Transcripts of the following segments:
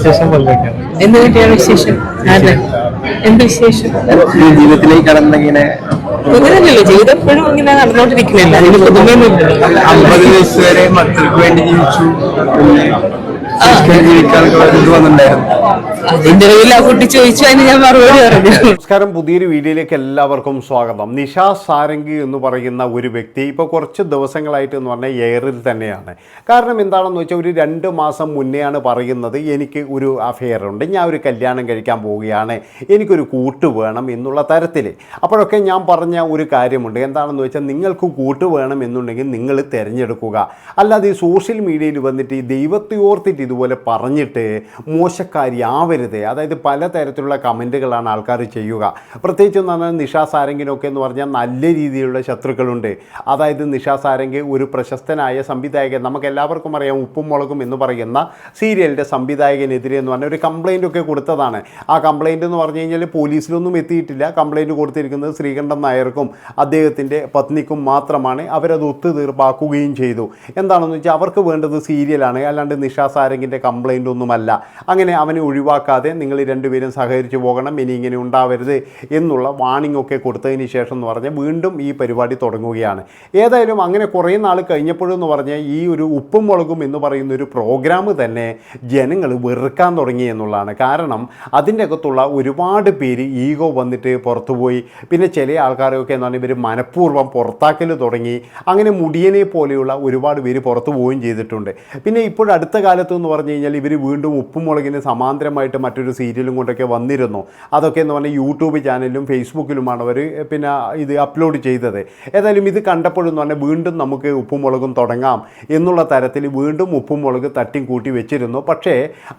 വിശേഷം എന്ത് അതെ. എന്ത് വിശേഷം? ജീവിതത്തിലേക്ക് കടന്നിങ്ങനെ അങ്ങനെയല്ലല്ലോ ജീവിതം എപ്പോഴും ഇങ്ങനെ നടന്നുകൊണ്ടിരിക്കുന്നില്ല അതിന് പുതുമയൊന്നുമില്ല അമ്പത് വയസ്സ് വരെ മക്കൾക്ക് വേണ്ടി ജീവിച്ചു. നമസ്കാരം പുതിയൊരു വീഡിയോയിലേക്ക് എല്ലാവർക്കും സ്വാഗതം. നിഷ സാരംഗി എന്ന് പറയുന്ന ഒരു വ്യക്തി ഇപ്പോൾ കുറച്ച് ദിവസങ്ങളായിട്ട് എന്ന് പറഞ്ഞാൽ എയറിൽ തന്നെയാണ്. കാരണം എന്താണെന്ന് വെച്ചാൽ ഒരു രണ്ട് മാസം മുന്നെയാണ് പറയുന്നത് എനിക്ക് ഒരു അഫെയർ ഉണ്ട് ഞാൻ ഒരു കല്യാണം കഴിക്കാൻ പോവുകയാണ് എനിക്കൊരു കൂട്ട് വേണം എന്നുള്ള തരത്തിൽ. അപ്പോഴൊക്കെ ഞാൻ പറഞ്ഞ ഒരു കാര്യമുണ്ട്. എന്താണെന്ന് വെച്ചാൽ നിങ്ങൾക്ക് കൂട്ട് വേണം എന്നുണ്ടെങ്കിൽ നിങ്ങൾ തിരഞ്ഞെടുക്കുക. അല്ലാതെ ഈ സോഷ്യൽ മീഡിയയിൽ വന്നിട്ട് ഈ ദൈവത്തെ ഓർത്തിട്ട് ഇതുപോലെ പറഞ്ഞിട്ട് മോശക്കാരിയാവരുത്. അതായത് പലതരത്തിലുള്ള കമന്റുകളാണ് ആൾക്കാർ ചെയ്യുക. പ്രത്യേകിച്ച് എന്ന് പറഞ്ഞാൽ നിഷാ സാരംഗിനൊക്കെ എന്ന് പറഞ്ഞാൽ നല്ല രീതിയിലുള്ള ശത്രുക്കളുണ്ട്. അതായത് നിഷാ സാരംഗ് ഒരു പ്രശസ്തനായ സംവിധായകൻ നമുക്ക് എല്ലാവർക്കും അറിയാം ഉപ്പും മുളകും എന്ന് പറയുന്ന സീരിയലിന്റെ സംവിധായകനെതിരെ എന്ന് പറഞ്ഞാൽ ഒരു കംപ്ലൈന്റ് ഒക്കെ കൊടുത്തതാണ്. ആ കംപ്ലൈന്റ് എന്ന് പറഞ്ഞു കഴിഞ്ഞാൽ പോലീസിലൊന്നും എത്തിയിട്ടില്ല. കംപ്ലൈന്റ് കൊടുത്തിരിക്കുന്നത് ശ്രീകണ്ഠൻ നായർക്കും അദ്ദേഹത്തിന്റെ പത്നിക്കും മാത്രമാണ്. അവരത് ഒത്തുതീർപ്പാക്കുകയും ചെയ്തു. എന്താണെന്ന് വെച്ചാൽ അവർക്ക് വേണ്ടത് സീരിയലാണ്. അല്ലാണ്ട് നിഷാ സാരംഗിന്റെ കംപ്ലൈന്റ് ഒന്നുമല്ല. അങ്ങനെ അവനെ ഒഴിവാക്കാതെ നിങ്ങൾ രണ്ടുപേരും സഹകരിച്ച് പോകണം ഇനി ഇങ്ങനെ ഉണ്ടാവരുത് എന്നുള്ള വാണിംഗ് ഒക്കെ കൊടുത്തതിന് ശേഷം എന്ന് പറഞ്ഞാൽ വീണ്ടും ഈ പരിപാടി തുടങ്ങുകയാണ്. ഏതായാലും അങ്ങനെ കുറേ നാൾ കഴിഞ്ഞപ്പോഴെന്ന് പറഞ്ഞാൽ ഈ ഒരു ഉപ്പും മുളകും എന്ന് പറയുന്ന ഒരു പ്രോഗ്രാം തന്നെ ജനങ്ങൾ വെറുക്കാൻ തുടങ്ങി എന്നുള്ളതാണ്. കാരണം അതിന്റെ അകത്തുള്ള ഒരുപാട് പേര് ഈഗോ വന്നിട്ട് പുറത്തുപോയി പിന്നെ ചില ആൾക്കാരൊക്കെ എന്ന് പറഞ്ഞാൽ ഇവർ മനഃപൂർവം പുറത്താക്കൽ തുടങ്ങി. അങ്ങനെ മുടിയനെ പോലെയുള്ള ഒരുപാട് പേര് പുറത്തു പോവുകയും ചെയ്തിട്ടുണ്ട്. പിന്നെ ഇപ്പോഴടുത്ത കാലത്ത് എന്ന് പറഞ്ഞു കഴിഞ്ഞാൽ ഇവർ വീണ്ടും ഉപ്പും മുളകിന് സമാന്തരമായിട്ട് മറ്റൊരു സീരിയലും കൊണ്ടൊക്കെ വന്നിരുന്നു. അതൊക്കെ എന്ന് പറഞ്ഞാൽ യൂട്യൂബ് ചാനലിലും ഫേസ്ബുക്കിലുമാണ് അവർ പിന്നെ ഇത് അപ്ലോഡ് ചെയ്തത്. ഏതായാലും ഇത് കണ്ടപ്പോഴെന്ന് പറഞ്ഞാൽ വീണ്ടും നമുക്ക് ഉപ്പും മുളകും തുടങ്ങാം എന്നുള്ള തരത്തിൽ വീണ്ടും ഉപ്പും മുളക് തട്ടിയും കൂട്ടി വെച്ചിരുന്നു. പക്ഷേ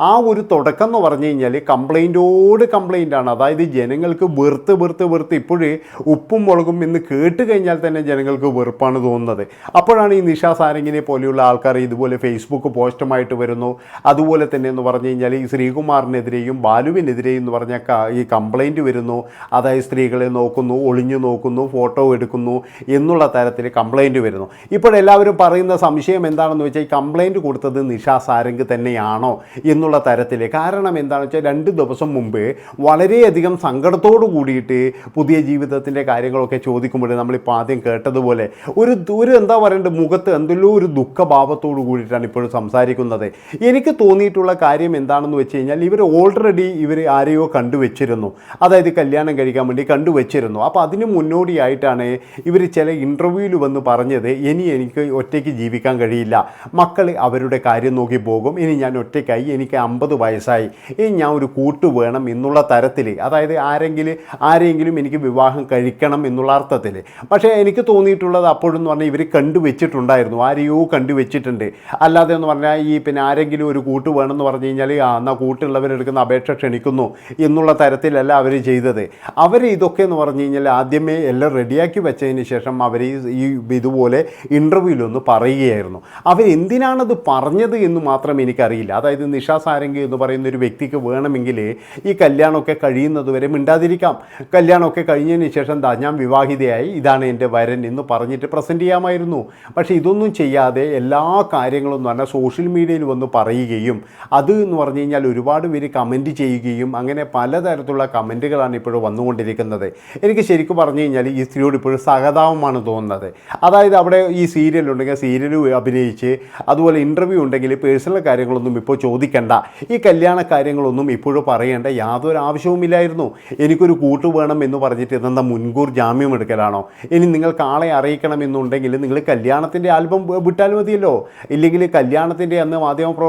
ആ ഒരു തുടക്കം എന്ന് പറഞ്ഞു കഴിഞ്ഞാൽ കംപ്ലൈന്റോട് കംപ്ലൈന്റാണ് അതായത് ജനങ്ങൾക്ക് വെറുത്ത് വെറുത്ത് വെറുത്ത് ഇപ്പോഴേ ഉപ്പും മുളകും എന്ന് കേട്ട് കഴിഞ്ഞാൽ തന്നെ ജനങ്ങൾക്ക് വെറുപ്പാണ് തോന്നുന്നത്. അപ്പോഴാണ് ഈ നിഷാ സാരംഗിനെ പോലെയുള്ള ആൾക്കാർ ഇതുപോലെ ഫേസ്ബുക്ക് പോസ്റ്റുമായിട്ട് വരുന്നു. അതുപോലെ തന്നെ എന്ന് പറഞ്ഞു കഴിഞ്ഞാൽ ഈ ശ്രീകുമാറിനെതിരെയും ബാലുവിനെതിരെയും എന്ന് പറഞ്ഞ ഈ കംപ്ലൈന്റ് വരുന്നു. അതായത് സ്ത്രീകളെ നോക്കുന്നു ഒളിഞ്ഞു നോക്കുന്നു ഫോട്ടോ എടുക്കുന്നു എന്നുള്ള തരത്തിൽ കംപ്ലൈന്റ് വരുന്നു. ഇപ്പോഴെല്ലാവരും പറയുന്ന സംശയം എന്താണെന്ന് വെച്ചാൽ ഈ കംപ്ലൈന്റ് കൊടുത്തത് നിഷാ സാരംഗ് തന്നെയാണോ എന്നുള്ള തരത്തിൽ കാരണം എന്താണെന്ന് വെച്ചാൽ രണ്ട് ദിവസം മുമ്പ് വളരെയധികം സങ്കടത്തോടു കൂടിയിട്ട് പുതിയ ജീവിതത്തിന്റെ കാര്യങ്ങളൊക്കെ ചോദിക്കുമ്പോൾ നമ്മളിപ്പോൾ ആദ്യം കേട്ടതുപോലെ ഒരു ഒരു എന്താ പറയേണ്ടത് മുഖത്ത് എന്തെല്ലോ ഒരു ദുഃഖഭാവത്തോടു കൂടിയിട്ടാണ് ഇപ്പോഴും സംസാരിക്കുന്നത്. എനിക്ക് തോന്നിയിട്ടുള്ള കാര്യം എന്താണെന്ന് വെച്ച് കഴിഞ്ഞാൽ ഇവർ ഓൾറെഡി ഇവർ ആരെയോ കണ്ടുവച്ചിരുന്നു. അതായത് കല്യാണം കഴിക്കാൻ വേണ്ടി കണ്ടുവച്ചിരുന്നു. അപ്പോൾ അതിന് മുന്നോടിയായിട്ടാണ് ഇവർ ചില ഇന്റർവ്യൂവിൽ വന്ന് പറഞ്ഞത് ഇനി എനിക്ക് ഒറ്റയ്ക്ക് ജീവിക്കാൻ കഴിയില്ല. മക്കൾ അവരുടെ കാര്യം നോക്കി പോകും. ഇനി ഞാൻ ഒറ്റയ്ക്കായി എനിക്ക് അമ്പത് വയസ്സായി. ഇനി ഞാൻ ഒരു കൂട്ട് വേണം എന്നുള്ള തരത്തിൽ അതായത് ആരെങ്കിലും ആരെങ്കിലും എനിക്ക് വിവാഹം കഴിക്കണം എന്നുള്ള അർത്ഥത്തിൽ പക്ഷേ എനിക്ക് തോന്നിയിട്ടുള്ളത് അപ്പോഴെന്ന് പറഞ്ഞാൽ ഇവർ കണ്ടുവച്ചിട്ടുണ്ടായിരുന്നു. ആരെയോ കണ്ടുവച്ചിട്ടുണ്ട്. അല്ലാതെ എന്ന് പറഞ്ഞാൽ ഈ പിന്നെ ആരെങ്കിലും ഒരു കൂട്ട് വേണമെന്ന് പറഞ്ഞു കഴിഞ്ഞാൽ ആ എന്നാൽ കൂട്ടുള്ളവരെടുക്കുന്ന അപേക്ഷ ക്ഷണിക്കുന്നു എന്നുള്ള തരത്തിലല്ല അവർ ചെയ്തത്. അവർ ഇതൊക്കെ എന്ന് പറഞ്ഞു കഴിഞ്ഞാൽ ആദ്യമേ എല്ലാം റെഡിയാക്കി വെച്ചതിന് ശേഷം അവർ ഈ ഇതുപോലെ ഇന്റർവ്യൂവിലൊന്ന് പറയുകയായിരുന്നു. അവരെന്തിനാണത് പറഞ്ഞത് എന്ന് മാത്രം എനിക്കറിയില്ല. അതായത് നിഷാ സാരംഗി എന്ന് പറയുന്ന ഒരു വ്യക്തിക്ക് വേണമെങ്കിൽ ഈ കല്യാണമൊക്കെ കഴിയുന്നത് വരെ മിണ്ടാതിരിക്കാം. കല്യാണമൊക്കെ കഴിഞ്ഞതിന് ശേഷം ദാ ഞാൻ വിവാഹിതയായി ഇതാണ് എന്റെ വരൻ എന്ന് പറഞ്ഞിട്ട് പ്രസന്റ് ചെയ്യാമായിരുന്നു. പക്ഷേ ഇതൊന്നും ചെയ്യാതെ എല്ലാ കാര്യങ്ങളും എന്ന് പറഞ്ഞാൽ സോഷ്യൽ മീഡിയയിൽ വന്ന് പറയുകയും അത് എന്ന് പറഞ്ഞു കഴിഞ്ഞാൽ ഒരുപാട് പേര് കമന്റ് ചെയ്യുകയും അങ്ങനെ പലതരത്തിലുള്ള കമന്റുകളാണ് ഇപ്പോഴും വന്നുകൊണ്ടിരിക്കുന്നത്. എനിക്ക് ശരിക്കും പറഞ്ഞു കഴിഞ്ഞാൽ ഈ സ്ത്രീയോട് ഇപ്പോഴും സഹതാപമാണ് തോന്നുന്നത്. അതായത് അവിടെ ഈ സീരിയൽ ഉണ്ടെങ്കിൽ സീരിയൽ അഭിനയിച്ച് അതുപോലെ ഇന്റർവ്യൂ ഉണ്ടെങ്കിൽ പേഴ്സണൽ കാര്യങ്ങളൊന്നും ഇപ്പോൾ ചോദിക്കേണ്ട. ഈ കല്യാണ കാര്യങ്ങളൊന്നും ഇപ്പോഴും പറയേണ്ട യാതൊരു ആവശ്യവുമില്ലായിരുന്നു എനിക്കൊരു കൂട്ട് വേണം എന്ന് പറഞ്ഞിട്ട് ഇതെന്താ മുൻകൂർ ജാമ്യം എടുക്കലാണോ? ഇനി നിങ്ങൾക്ക് ആളെ അറിയിക്കണമെന്നുണ്ടെങ്കിൽ നിങ്ങൾ കല്യാണത്തിന്റെ ആൽബം വിട്ടാൽ മതിയല്ലോ. ഇല്ലെങ്കിൽ കല്യാണത്തിന്റെ അന്ന്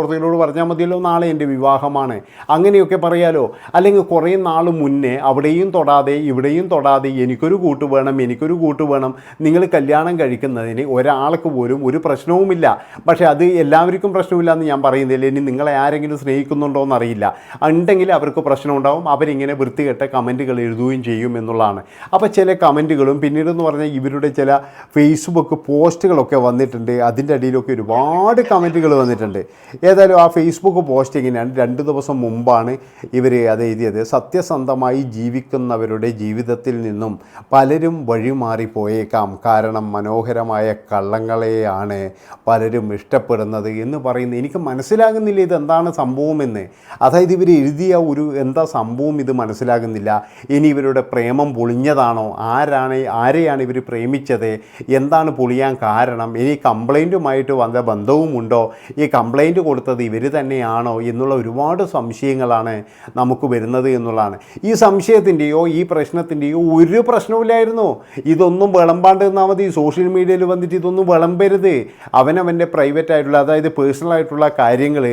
മാധ്യമപ്രവർത്തകരോട് പറഞ്ഞാൽ മതിയല്ലോ നാളെ എന്റെ വിവാഹമാണ്. അങ്ങനെയൊക്കെ പറയാലോ? അല്ലെങ്കിൽ കുറേ നാൾ മുന്നേ അവിടെയും തൊടാതെ ഇവിടെയും തൊടാതെ എനിക്കൊരു കൂട്ട് വേണം എനിക്കൊരു കൂട്ട് വേണം. നിങ്ങൾ കല്യാണം കഴിക്കുന്നതിന് ഒരാൾക്ക് പോലും ഒരു പ്രശ്നവുമില്ല. പക്ഷേ അത് എല്ലാവർക്കും പ്രശ്നമില്ല എന്ന് ഞാൻ പറയുന്നില്ല. ഇനി നിങ്ങളെ ആരെങ്കിലും സ്നേഹിക്കുന്നുണ്ടോ എന്നറിയില്ല. ഉണ്ടെങ്കിൽ അവർക്ക് പ്രശ്നമുണ്ടാവും. അവരിങ്ങനെ വൃത്തികെട്ട കമന്റുകൾ എഴുതുകയും ചെയ്യും എന്നുള്ളതാണ്. അപ്പോൾ ചില കമന്റുകളും പിന്നീടെന്ന് പറഞ്ഞാൽ ഇവരുടെ ചില ഫേസ്ബുക്ക് പോസ്റ്റുകളൊക്കെ വന്നിട്ടുണ്ട്. അതിന്റെ അടിയിലൊക്കെ ഒരുപാട് കമന്റുകൾ വന്നിട്ടുണ്ട്. ഏതായാലും ആ ഫേസ്ബുക്ക് പോസ്റ്റ് എങ്ങനെയാണ് രണ്ട് ദിവസം മുമ്പ് മുമ്പാണ് ഇവർ അത് എഴുതിയത്. സത്യസന്ധമായി ജീവിക്കുന്നവരുടെ ജീവിതത്തിൽ നിന്നും പലരും വഴിമാറിപ്പോയേക്കാം. കാരണം മനോഹരമായ കള്ളങ്ങളെയാണ് പലരും ഇഷ്ടപ്പെടുന്നത് എന്ന് പറയുന്നത്. എനിക്ക് മനസ്സിലാകുന്നില്ല ഇതെന്താണ് സംഭവമെന്ന്. അതായത് ഇവർ എഴുതിയ ഒരു എന്താ സംഭവം ഇത് മനസ്സിലാകുന്നില്ല. ഇനി ഇവരുടെ പ്രേമം പൊളിഞ്ഞതാണോ? ആരാണ് ആരെയാണ് ഇവർ പ്രേമിച്ചത്? എന്താണ് പൊളിയാൻ കാരണം? ഇനി കംപ്ലൈന്റുമായിട്ട് വന്ന ബന്ധവുമുണ്ടോ? ഈ കംപ്ലൈന്റ് കൊടുത്തത് ഇവർ തന്നെയാണോ എന്നുള്ള ഒരുപാട് സംശയങ്ങളാണ് നമുക്ക് വരുന്നത് എന്നുള്ളതാണ്. ഈ സംശയത്തിന്റെയോ ഈ പ്രശ്നത്തിന്റെയോ ഒരു പ്രശ്നവുമില്ലായിരുന്നു. ഇതൊന്നും വിളമ്പാണ്ട് നിന്നാൽ മതി. സോഷ്യൽ മീഡിയയിൽ വന്നിട്ട് ഇതൊന്നും വിളമ്പരുത്. അവനവന്റെ പ്രൈവറ്റ് ആയിട്ടുള്ള അതായത് പേഴ്സണൽ ആയിട്ടുള്ള കാര്യങ്ങൾ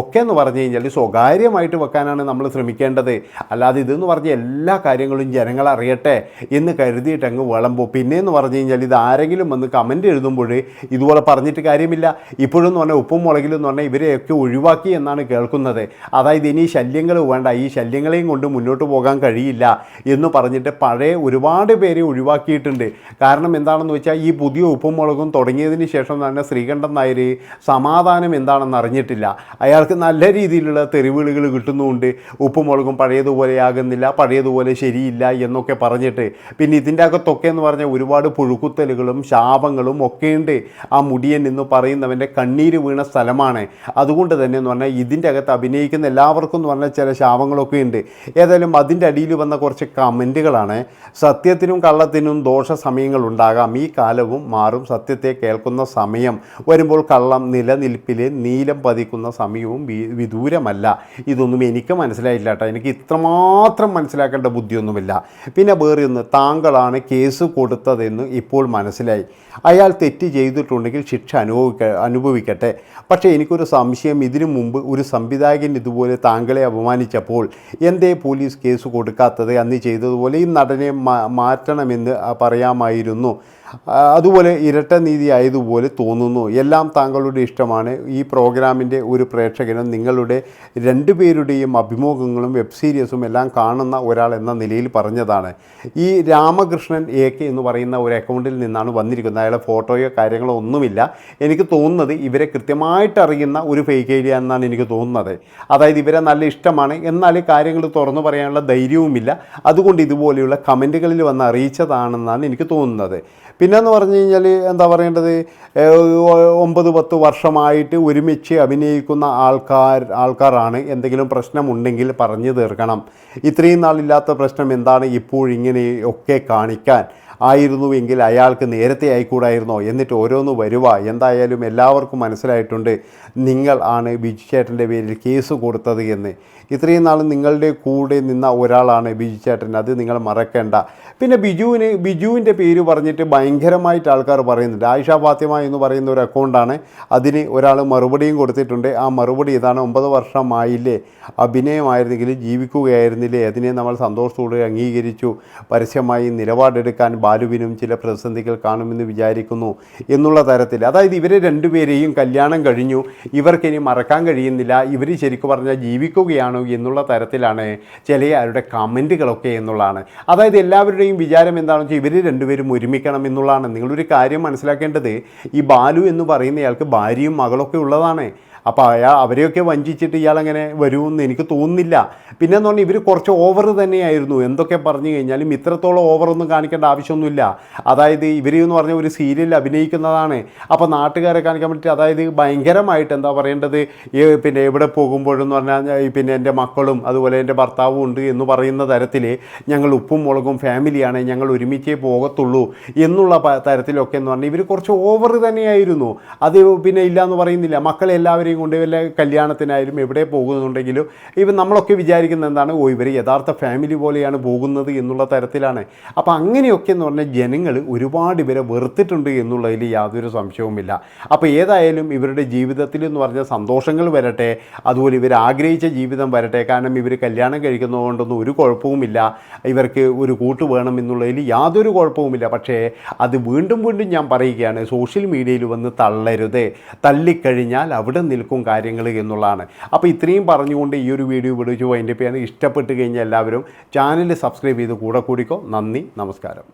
ഒക്കെ എന്ന് പറഞ്ഞു കഴിഞ്ഞാൽ സ്വകാര്യമായിട്ട് വെക്കാനാണ് നമ്മൾ ശ്രമിക്കേണ്ടത്. അല്ലാതെ ഇതെന്ന് പറഞ്ഞ എല്ലാ കാര്യങ്ങളും ജനങ്ങൾ അറിയട്ടെ എന്ന് കരുതിയിട്ട് അങ്ങ് വിളമ്പോ. പിന്നെയെന്ന് പറഞ്ഞു കഴിഞ്ഞാൽ ഇത് ആരെങ്കിലും വന്ന് കമന്റ് എഴുതുമ്പോൾ ഇതുപോലെ പറഞ്ഞിട്ട് കാര്യമില്ല. ഇപ്പോഴെന്ന് പറഞ്ഞാൽ ഉപ്പും മുളകിലും എന്ന് പറഞ്ഞാൽ ഇവരെയൊക്കെ ഒഴിവാക്കി എന്നാണ് കേൾക്കുന്നത്. അതായത് ഇനി ശല്യങ്ങൾ വേണ്ട ഈ ശല്യങ്ങളെയും കൊണ്ട് മുന്നോട്ട് പോകാൻ കഴിയില്ല എന്ന് പറഞ്ഞിട്ട് പഴയ ഒരുപാട് പേരെ ഒഴിവാക്കിയിട്ടുണ്ട്. കാരണം എന്താണെന്ന് വെച്ചാൽ ഈ പുതിയ ഉപ്പും മുളകും തുടങ്ങിയതിന് ശേഷം തന്നെ ശ്രീകണ്ഠൻ നായർ സമാധാനം എന്താണെന്ന് അറിഞ്ഞിട്ടില്ല. അയാൾക്ക് നല്ല രീതിയിലുള്ള തെരുവിളികൾ കിട്ടുന്നുമുണ്ട് ഉപ്പും മുളകും പഴയതുപോലെ ആകുന്നില്ല പഴയതുപോലെ ശരിയില്ല എന്നൊക്കെ പറഞ്ഞിട്ട്. പിന്നെ ഇതിന്റെ അകത്തൊക്കെ എന്ന് പറഞ്ഞാൽ ഒരുപാട് പുഴുക്കുത്തലുകളും ശാപങ്ങളും ഒക്കെയുണ്ട്. ആ മുടിയൻ എന്ന് പറയുന്നവന്റെ കണ്ണീര് വീണ സ്ഥലമാണ്. അതുകൊണ്ട് തന്നെ എന്ന് പറഞ്ഞാൽ ഇതിന്റെ അകത്ത് അഭിനയിക്കുന്ന എല്ലാവർക്കും എന്ന് പറഞ്ഞാൽ ചില ശാപങ്ങളൊക്കെ ഉണ്ട്. ഏതായാലും അതിന്റെ അടിയിൽ വന്ന കുറച്ച് കമന്റുകളാണ്. സത്യത്തിനും കള്ളത്തിനും ദോഷ സമയങ്ങളുണ്ടാകാം ഈ കാലവും മാറും. സത്യത്തെ കേൾക്കുന്ന സമയം വരുമ്പോൾ കള്ളം നിലനിൽപ്പിലെ നീലം പതിക്കുന്ന സമയവും വിദൂരമല്ല. ഇതൊന്നും എനിക്ക് മനസ്സിലായില്ല കേട്ടോ. എനിക്ക് ഇത്രമാത്രം മനസ്സിലാക്കേണ്ട ബുദ്ധിയൊന്നുമില്ല. പിന്നെ വേറെ ഒന്ന് താങ്കളാണ് കേസ് കൊടുത്തതെന്ന് ഇപ്പോൾ മനസ്സിലായി. അയാൾ തെറ്റ് ചെയ്തിട്ടുണ്ടെങ്കിൽ ശിക്ഷ അനുഭവിക്ക അനുഭവിക്കട്ടെ. പക്ഷേ എനിക്കൊരു സംശയം ഇതിനു മുമ്പ് ഒരു സംവിധായകൻ ഇതുപോലെ താങ്കളെ അപമാനിച്ചപ്പോൾ എന്തേ പോലീസ് കേസ് കൊടുക്കാത്തത്? അന്ന് ചെയ്തതുപോലെ ഈ നടനെ മാറ്റണമെന്ന് പറയാമായിരുന്നു. അതുപോലെ ഇരട്ട നീതി ആയതുപോലെ തോന്നുന്നു. എല്ലാം താങ്കളുടെ ഇഷ്ടമാണ്. ഈ പ്രോഗ്രാമിന്റെ ഒരു പ്രേക്ഷകനും നിങ്ങളുടെ രണ്ടുപേരുടെയും അഭിമുഖങ്ങളും വെബ് സീരീസും എല്ലാം കാണുന്ന ഒരാൾ എന്ന നിലയിൽ പറഞ്ഞതാണ്. ഈ രാമകൃഷ്ണൻ എ കെ എന്ന് പറയുന്ന ഒരു അക്കൗണ്ടിൽ നിന്നാണ് വന്നിരിക്കുന്നത്. അയാളെ ഫോട്ടോയോ കാര്യങ്ങളോ ഒന്നുമില്ല. എനിക്ക് തോന്നുന്നത് ഇവരെ കൃത്യമായിട്ട് അറിയുന്ന ഒരു ഫേക്ക് ഐഡിയ എന്നാണ് എനിക്ക് തോന്നുന്നത്. അതായത് ഇവരെ നല്ല ഇഷ്ടമാണ്. എന്നാൽ കാര്യങ്ങൾ തുറന്നു പറയാനുള്ള ധൈര്യവുമില്ല. അതുകൊണ്ട് ഇതുപോലെയുള്ള കമന്റുകളിൽ വന്ന് അറിയിച്ചതാണെന്നാണ് എനിക്ക് തോന്നുന്നത്. പിന്നെന്ന് പറഞ്ഞു കഴിഞ്ഞാൽ എന്താ പറയേണ്ടത്? ഒമ്പത് പത്ത് വർഷമായിട്ട് ഒരുമിച്ച് അഭിനയിക്കുന്ന ആൾക്കാർ ആൾക്കാരാണ് എന്തെങ്കിലും പ്രശ്നമുണ്ടെങ്കിൽ പറഞ്ഞു തീർക്കണം. ഇത്രയും നാളില്ലാത്ത പ്രശ്നം എന്താണ് ഇപ്പോഴിങ്ങനെ ഒക്കെ കാണിക്കാൻ ആയിരുന്നുവെങ്കിൽ അയാൾക്ക് നേരത്തെ ആയിക്കൂടായിരുന്നോ? എന്നിട്ട് ഓരോന്ന് വരുക എന്തായാലും എല്ലാവർക്കും മനസ്സിലായിട്ടുണ്ട് നിങ്ങൾ ആണ് ബിജു ചേട്ടന്റെ പേരിൽ കേസ് കൊടുത്തത് എന്ന്. ഇത്രയും നാൾ നിങ്ങളുടെ കൂടെ നിന്ന ഒരാളാണ് ബിജു ചേട്ടൻ. അത് നിങ്ങൾ മറക്കേണ്ട. പിന്നെ ബിജുവിന് ബിജുവിന്റെ പേര് പറഞ്ഞിട്ട് ഭയങ്കരമായിട്ട് ആൾക്കാർ പറയുന്നുണ്ട്. ആയിഷ ഫാത്തിമ എന്ന് പറയുന്ന ഒരു അക്കൗണ്ടാണ് അതിന് ഒരാൾ മറുപടിയും കൊടുത്തിട്ടുണ്ട്. ആ മറുപടി ഇതാണ് ഒമ്പത് വർഷമായില്ലേ? അഭിനയമായിരുന്നെങ്കിൽ ജീവിക്കുകയായിരുന്നില്ലേ? അതിനെ നമ്മൾ സന്തോഷത്തോടെ അംഗീകരിച്ചു. പരസ്യമായി നിലപാടെടുക്കാൻ ബാലുവിനും ചില പ്രതിസന്ധികൾ കാണുമെന്ന് വിചാരിക്കുന്നു എന്നുള്ള തരത്തിൽ. അതായത് ഇവരെ രണ്ടുപേരെയും കല്യാണം കഴിഞ്ഞു. ഇവർക്കിനി മറക്കാൻ കഴിയുന്നില്ല. ഇവർ ശരിക്കും പറഞ്ഞാൽ ജീവിക്കുകയാണോ എന്നുള്ള തരത്തിലാണ് ചില ആരുടെ കമന്റുകളൊക്കെ എന്നുള്ളതാണ്. അതായത് എല്ലാവരുടെയും വിചാരം എന്താണെന്ന് വെച്ചാൽ ഇവർ രണ്ടുപേരും ഒരുമിക്കണം എന്നുള്ളതാണ്. നിങ്ങളൊരു കാര്യം മനസ്സിലാക്കേണ്ടത് ഈ ബാലു എന്ന് പറയുന്നയാൾക്ക് ഭാര്യയും മകളൊക്കെ ഉള്ളതാണ്. അപ്പോൾ അയാൾ അവരെയൊക്കെ വഞ്ചിച്ചിട്ട് ഇയാളങ്ങനെ വരുമെന്ന് എനിക്ക് തോന്നുന്നില്ല. പിന്നെ എന്ന് പറഞ്ഞാൽ ഇവർ കുറച്ച് ഓവർ തന്നെയായിരുന്നു. എന്തൊക്കെ പറഞ്ഞു കഴിഞ്ഞാലും ഇത്രത്തോളം ഓവറൊന്നും കാണിക്കേണ്ട ആവശ്യമൊന്നുമില്ല. അതായത് ഇവർ എന്ന് പറഞ്ഞ ഒരു സീരിയലിൽ അഭിനയിക്കുന്നതാണ്. അപ്പോൾ നാട്ടുകാരെ കാണിക്കാൻ വേണ്ടി അതായത് ഭയങ്കരമായിട്ട് എന്താ പറയേണ്ടത്? പിന്നെ എവിടെ പോകുമ്പോഴെന്ന് പറഞ്ഞാൽ പിന്നെ എന്റെ മക്കളും അതുപോലെ എന്റെ ഭർത്താവും ഉണ്ട് എന്ന് പറയുന്ന തരത്തിൽ ഞങ്ങൾ ഉപ്പും മുളകും ഫാമിലിയാണ് ഞങ്ങൾ ഒരുമിച്ചേ പോകത്തുള്ളൂ എന്നുള്ള തരത്തിലൊക്കെ എന്ന് പറഞ്ഞാൽ ഇവർ കുറച്ച് ഓവർ തന്നെയായിരുന്നു. അത് പിന്നെ ഇല്ല എന്ന് പറയുന്നില്ല. മക്കളെ എല്ലാവരെയും കൊണ്ട് കല്യാണത്തിനായാലും എവിടെ പോകുന്നുണ്ടെങ്കിലും ഇപ്പം നമ്മളൊക്കെ വിചാരിക്കുന്നത് എന്താണ്? ഓ ഇവർ യഥാർത്ഥ ഫാമിലി പോലെയാണ് പോകുന്നത് എന്നുള്ള തരത്തിലാണ്. അപ്പോൾ അങ്ങനെയൊക്കെ എന്ന് പറഞ്ഞാൽ ജനങ്ങൾ ഒരുപാട് ഇവരെ വെറുത്തിട്ടുണ്ട് എന്നുള്ളതിൽ യാതൊരു സംശയവുമില്ല. അപ്പോൾ ഏതായാലും ഇവരുടെ ജീവിതത്തിൽ എന്ന് പറഞ്ഞാൽ സന്തോഷങ്ങൾ വരട്ടെ. അതുപോലെ ഇവർ ആഗ്രഹിച്ച ജീവിതം വരട്ടെ. കാരണം ഇവർ കല്യാണം കഴിക്കുന്നതുകൊണ്ടൊന്നും ഒരു കുഴപ്പവുമില്ല. ഇവർക്ക് ഒരു കൂട്ട് വേണം എന്നുള്ളതിൽ യാതൊരു കുഴപ്പവുമില്ല. പക്ഷേ അത് വീണ്ടും വീണ്ടും ഞാൻ പറയുകയാണ് സോഷ്യൽ മീഡിയയിൽ വന്ന് തള്ളരുത്. തള്ളിക്കഴിഞ്ഞാൽ അവിടെ നിൽക്കും കാര്യങ്ങൾ എന്നുള്ളതാണ്. അപ്പോൾ ഇത്രയും പറഞ്ഞുകൊണ്ട് ഈ ഒരു വീഡിയോ വിളിച്ചു വൈൻഡപ്പ് ചെയ്യാൻ ഇഷ്ടപ്പെട്ട് കഴിഞ്ഞാൽ എല്ലാവരും ചാനൽ സബ്സ്ക്രൈബ് ചെയ്ത് കൂടെ കൂടിക്കോ. നന്ദി നമസ്കാരം.